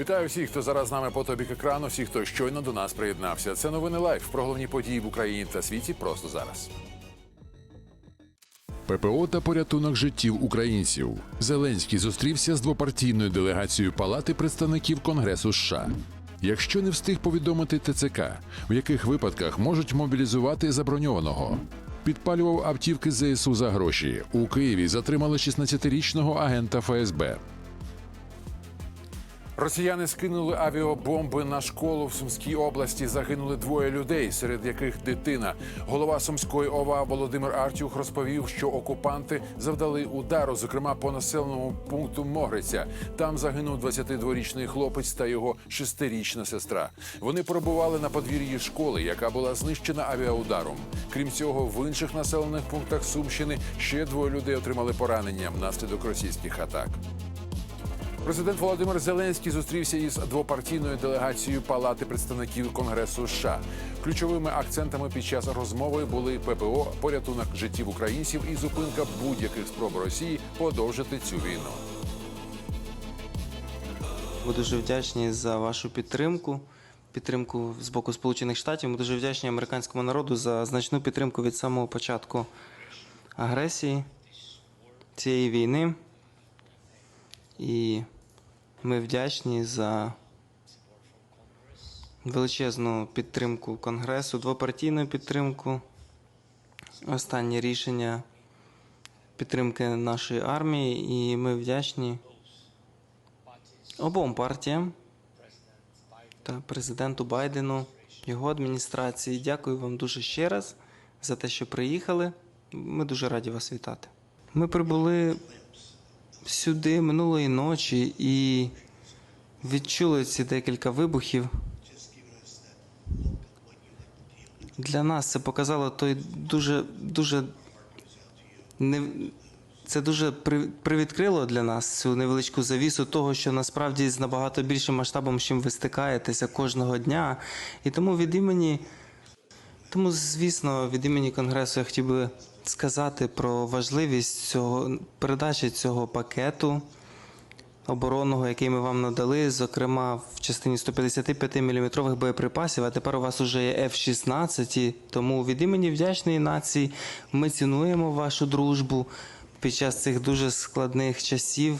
Вітаю всіх, хто зараз з нами по тобі екрану, всіх, хто щойно до нас приєднався. Це новини лайф про головні події в Україні та світі просто зараз. ППО та порятунок життів українців. Зеленський зустрівся з двопартійною делегацією Палати представників Конгресу США. Якщо не встиг повідомити ТЦК, в яких випадках можуть мобілізувати заброньованого. Підпалював автівки ЗСУ за гроші. У Києві затримали 16-річного агента ФСБ. Росіяни скинули авіабомби на школу в Сумській області. Загинули двоє людей, серед яких дитина. Голова Сумської ОВА Володимир Артюх розповів, що окупанти завдали удару, зокрема по населеному пункту Могриця. Там загинув 22-річний хлопець та його шестирічна сестра. Вони перебували на подвір'ї школи, яка була знищена авіаударом. Крім цього, в інших населених пунктах Сумщини ще двоє людей отримали поранення внаслідок російських атак. Президент Володимир Зеленський зустрівся із двопартійною делегацією Палати представників Конгресу США. Ключовими акцентами під час розмови були ППО, порятунок життів українців і зупинка будь-яких спроб Росії подовжити цю війну. Ми дуже вдячні за вашу підтримку. Підтримку з боку Сполучених Штатів. Ми дуже вдячні американському народу за значну підтримку від самого початку агресії цієї війни. І ми вдячні за величезну підтримку Конгресу, двопартійну підтримку. Останнє рішення підтримки нашої армії, і ми вдячні обом партіям та президенту Байдену, його адміністрації. Дякую вам дуже ще раз за те, що приїхали. Ми дуже раді вас вітати. Ми прибули сюди минулої ночі і відчули ці декілька вибухів. Для нас це показало той дуже дуже не це дуже при- привідкрило для нас цю невеличку завісу того, що насправді з набагато більшим масштабом, з чим ви стикаєтеся кожного дня. І тому від імені, тому, звісно, від імені Конгресу я хотів би сказати про важливість цього передачі цього пакету оборонного, який ми вам надали, зокрема в частині 155 мм боєприпасів. А тепер у вас уже є F-16. Тому від імені вдячної нації ми цінуємо вашу дружбу під час цих дуже складних часів.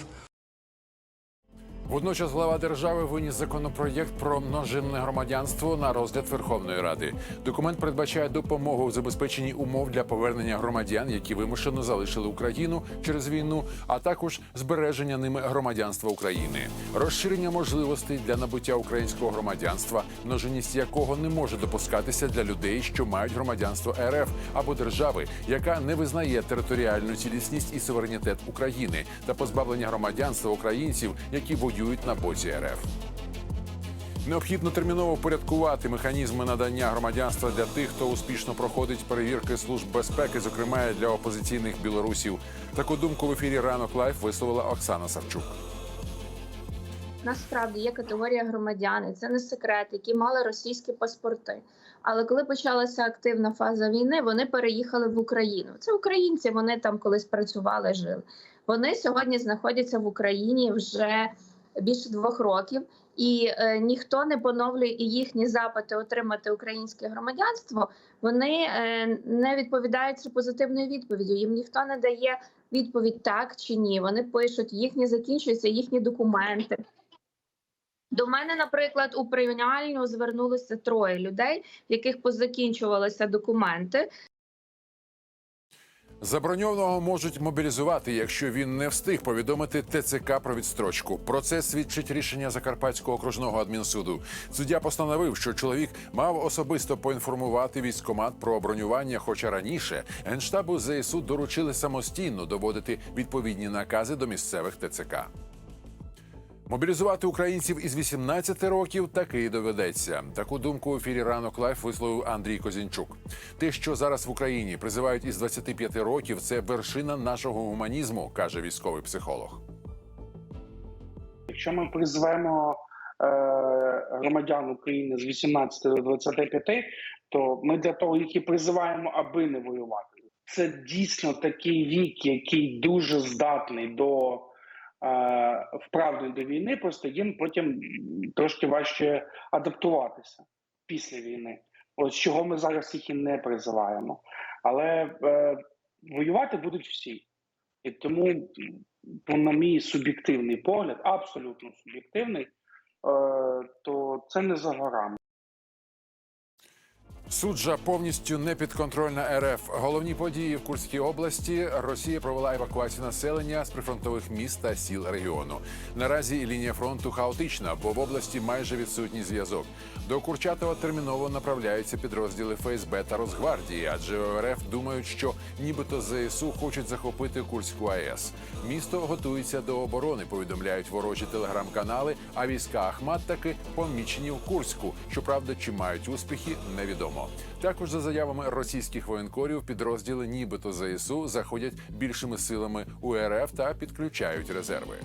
Водночас глава держави виніс законопроєкт про множинне громадянство на розгляд Верховної Ради. Документ передбачає допомогу в забезпеченні умов для повернення громадян, які вимушено залишили Україну через війну, а також збереження ними громадянства України, розширення можливостей для набуття українського громадянства, множинність якого не може допускатися для людей, що мають громадянство РФ або держави, яка не визнає територіальну цілісність і суверенітет України та позбавлення громадянства українців, які воюють на боці РФ. Необхідно терміново впорядкувати механізми надання громадянства для тих, хто успішно проходить перевірки служб безпеки, зокрема для опозиційних білорусів. Таку думку в ефірі ранок лайф висловила Оксана Савчук. Насправді є категорія громадян, і це не секрет, які мали російські паспорти. Але коли почалася активна фаза війни, вони переїхали в Україну. Це українці, вони там колись працювали, жили. Вони сьогодні знаходяться в Україні вже більше двох років, і е, ніхто не поновлює і їхні запити отримати українське громадянство. Вони е, не відповідають позитивною відповіддю. Їм ніхто не дає відповідь так чи ні. Вони пишуть, їхні закінчуються їхні документи. До мене, наприклад, у приймальню звернулося троє людей, в яких позакінчувалися документи. Заброньованого можуть мобілізувати, якщо він не встиг повідомити ТЦК про відстрочку. Про це свідчить рішення Закарпатського окружного адмінсуду. Суддя постановив, що чоловік мав особисто поінформувати військкомат про бронювання, хоча раніше генштабу ЗСУ доручили самостійно доводити відповідні накази до місцевих ТЦК. Мобілізувати українців із 18 років таки доведеться. Таку думку у ефірі ранок лайф висловив Андрій Козінчук. Те, що зараз в Україні призивають із 25 років, це вершина нашого гуманізму, каже військовий психолог. Якщо ми призвемо е, громадян України з 18 до 25, то ми для того їх і призиваємо, аби не воювати. Це дійсно такий вік, який дуже здатний до вправний до війни, просто їм потім трошки важче адаптуватися після війни. От чого ми зараз їх і не призиваємо. Але е, воювати будуть всі. І тому, м, на мій суб'єктивний погляд, абсолютно суб'єктивний, е, то це не за горами. Суджа повністю не підконтрольна РФ. Головні події в Курській області. Росія провела евакуацію населення з прифронтових міст та сіл регіону. Наразі лінія фронту хаотична, бо в області майже відсутній зв'язок. До Курчатова терміново направляються підрозділи ФСБ та Росгвардії, адже РФ думають, що нібито ЗСУ хочуть захопити Курську АЕС. Місто готується до оборони. Повідомляють ворожі телеграм-канали. А війська Ахмат таки помічені в Курську. Щоправда, чи мають успіхи, невідомо. Також за заявами російських воєнкорів, підрозділи нібито ЗСУ заходять більшими силами у РФ та підключають резерви.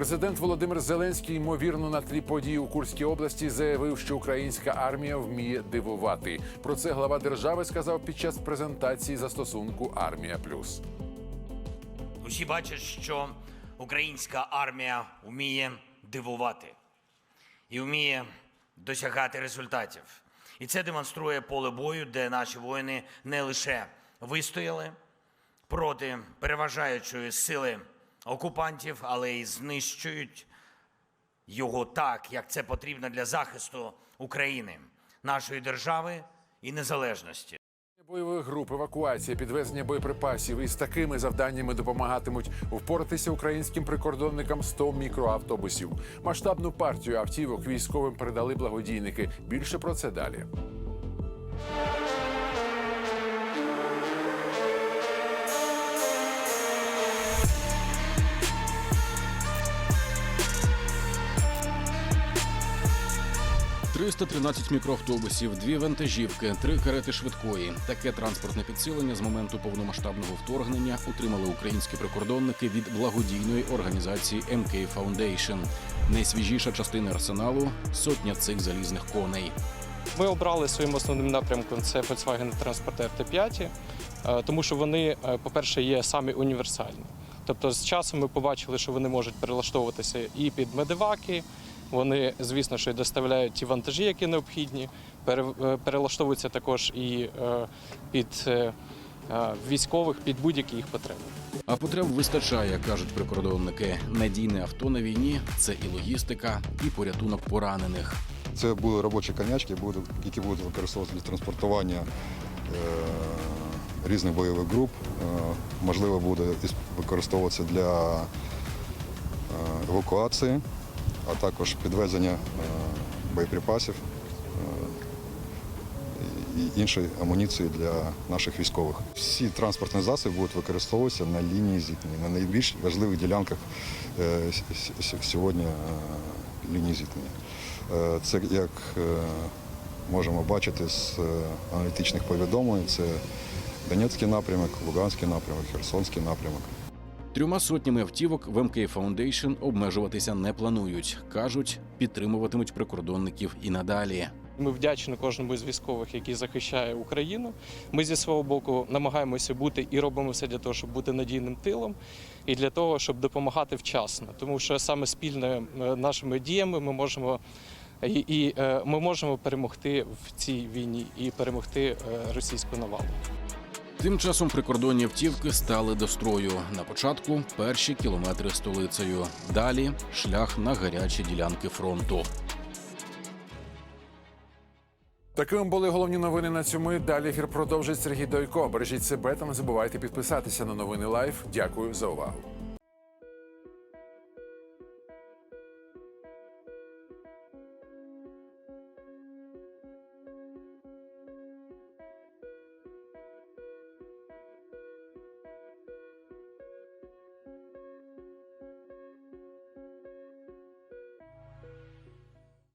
Президент Володимир Зеленський, ймовірно, на тлі подій у Курській області заявив, що українська армія вміє дивувати. Про це глава держави сказав під час презентації застосунку Армія Плюс. Усі бачать, що українська армія вміє дивувати і вміє досягати результатів. І це демонструє поле бою, де наші воїни не лише вистояли проти переважаючої сили окупантів, але й знищують його так, як це потрібно для захисту України, нашої держави і незалежності. Бойових груп, евакуація, підвезення боєприпасів із такими завданнями допомагатимуть впоратися українським прикордонникам 100 мікроавтобусів. Масштабну партію автівок військовим передали благодійники. Більше про це далі. – 313 мікроавтобусів, дві вантажівки, три карети швидкої. Таке транспортне підсилення з моменту повномасштабного вторгнення отримали українські прикордонники від благодійної організації MK Foundation. Найсвіжіша частина арсеналу сотня цих залізних коней. Ми обрали своїм основним напрямком це Volkswagen Transporter T5, е, тому що вони, е, по-перше, є самі універсальні. Тобто, з часом ми побачили, що вони можуть перелаштовуватися і під медиваки. Вони, звісно, що й доставляють ті вантажі, які необхідні. Е, Перелаштовуються також і е, під е, військових, під будь-які їх потреби. А потреб вистачає, кажуть прикордонники. Надійне авто на війні це і логістика, і порятунок поранених. Це були робочі конячки, які будуть використовуватися для транспортування різних бойових груп. Можливо, буде використовуватися для евакуації, а також підвезення е, боєприпасів е, і іншої амуніції для наших військових. Всі транспортні засоби будуть використовуватися на лінії зіткнення, на найбільш важливих ділянках е, сьогодні лінії зіткнення. Це як можемо бачити з аналітичних повідомлень, це Донецький напрямок, Луганський напрямок, Херсонський напрямок. Трьома сотнями автівок в MK Foundation обмежуватися не планують. кажуть, підтримуватимуть прикордонників і надалі. Ми вдячні кожному з військових, який захищає Україну. Ми зі свого боку намагаємося бути і робимо все для того, щоб бути надійним тилом, і для того, щоб допомагати вчасно. Тому що саме спільними е, нашими діями ми можемо і, і е, ми можемо перемогти в цій війні і перемогти е, російську навалу. Тим часом прикордонні автівки стали до строю. На початку перші кілометри столицею. Далі шлях на гарячі ділянки фронту. Такими були головні новини на цьому. Далі ефір продовжить Сергій Дойко. Бережіть себе та не забувайте підписатися на новини Лайф. Дякую за увагу.